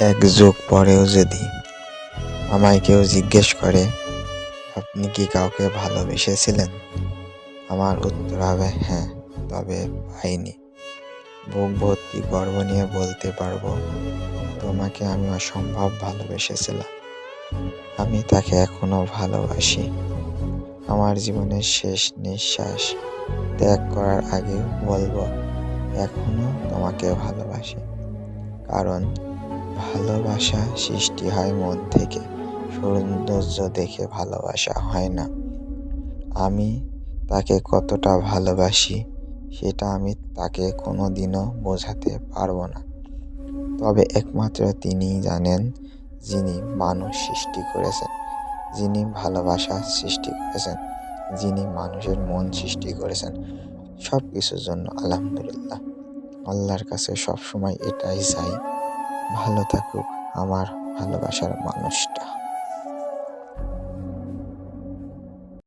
এক যুগ পরেও যদি আমায় কেউ জিজ্ঞেস করে, আপনি কি কাউকে ভালোবেসেছিলেন? আমার উত্তর হবে হ্যাঁ তবে পাইনি। বুক ভর্তি গর্ব নিয়ে বলতে পারব, তোমাকে আমি অসম্ভব ভালোবেসেছিলাম। আমি তাকে এখনও ভালোবাসি। আমার জীবনের শেষ নিঃশ্বাস ত্যাগ করার আগে বলব, এখনও তোমাকে ভালোবাসি। কারণ ভালোবাসা সৃষ্টি হয় মন থেকে। সৌন্দর্য দেখে ভালোবাসা হয় না। আমি তাকে কতটা ভালোবাসি, সেটা আমি তাকে কোনো দিনও বোঝাতে পারব না। তবে একমাত্র তিনিই জানেন, যিনি মানুষ সৃষ্টি করেছেন, যিনি ভালোবাসা সৃষ্টি করেছেন, যিনি মানুষের মন সৃষ্টি করেছেন। সব কিছুর জন্য আলহামদুলিল্লাহ। আল্লাহর কাছে সবসময় এটাই চাই। ভালো থাকুক আমার ভালোবাসার মানুষটা।